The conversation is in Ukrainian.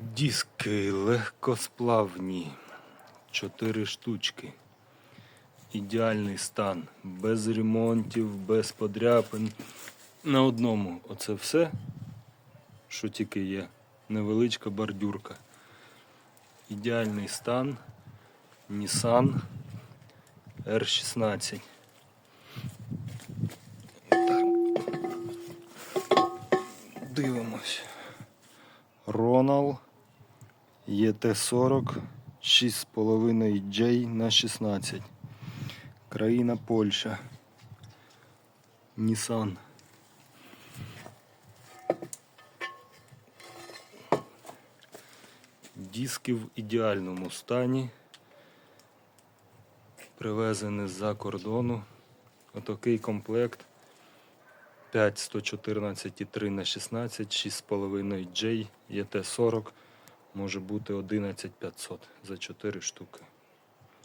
Диски легкосплавні. Чотири штучки. Ідеальний стан. Без ремонтів, без подряпин. На одному. Оце все, що тільки є. Невеличка бордюрка. Ідеальний стан. Nissan R16. Дивимось. Ронал ЕТ-40 6,5 J на 16. Країна Польща. Nissan. Диски в ідеальному стані. Привезені з-за кордону. Отакий комплект. 5 114,3 на 16, 6,5 J, ЕТ-40, може бути 11500 за 4 штуки.